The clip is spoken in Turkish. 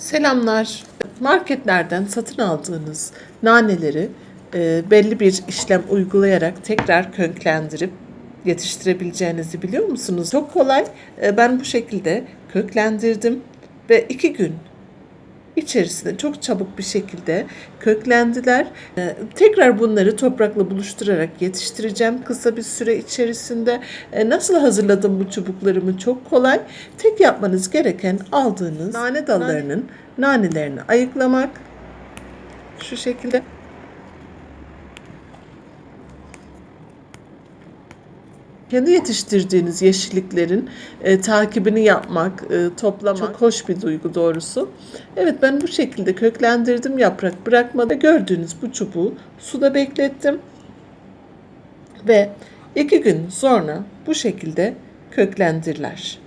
Selamlar. Marketlerden satın aldığınız naneleri e, belli bir işlem uygulayarak tekrar köklendirip yetiştirebileceğinizi biliyor musunuz? Çok kolay. E, ben bu şekilde köklendirdim ve iki gün içerisinde çok çabuk bir şekilde köklendiler. Ee, tekrar bunları toprakla buluşturarak yetiştireceğim kısa bir süre içerisinde. Ee, nasıl hazırladım bu çubuklarımı çok kolay. Tek yapmanız gereken aldığınız nane dallarının nanelerini ayıklamak. Şu şekilde. Kendi yetiştirdiğiniz yeşilliklerin e, takibini yapmak, e, toplamak çok hoş bir duygu doğrusu. Evet ben bu şekilde köklendirdim yaprak bırakmadı. Gördüğünüz bu çubuğu suda beklettim. Ve iki gün sonra bu şekilde köklendirler.